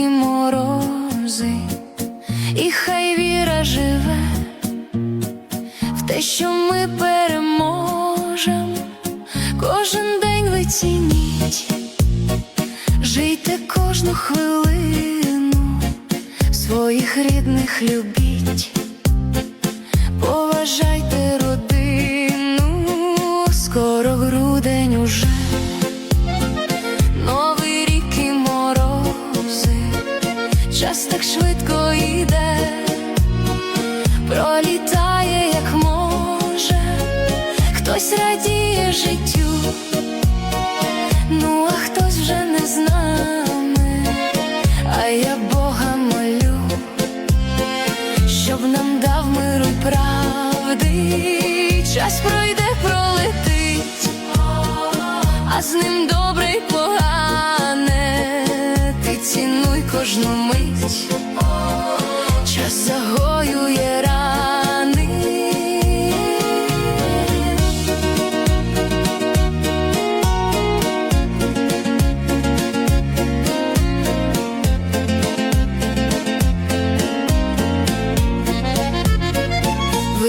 і морози, і хай віра живе в те, що ми переможем, кожен день ви цініть, жийте кожну хвилину, своїх рідних любіть, поважайте швидко йде, пролітає, як може, хтось радіє життю, ну а хтось вже не з нами, а я Бога молю, щоб нам дав миру й правди, час пройде, пролетить а з ним добре й погане, цінуй кожну мить,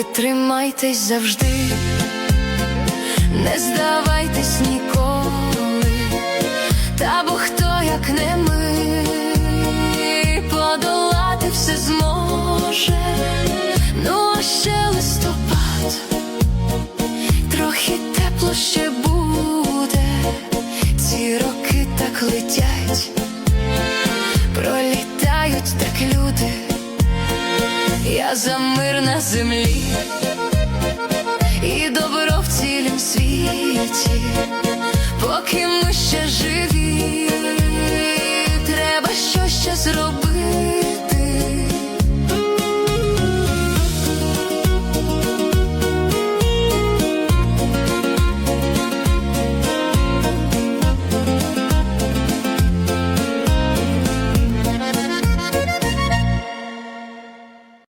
Тримайтесь завжди. Не здавайтесь ніколи, та бо хто, як не ми, подолати все зможе, ну а ще листопад, трохи тепло ще буде, ці роки так летять, за мир на землі. І добро в цілім світі,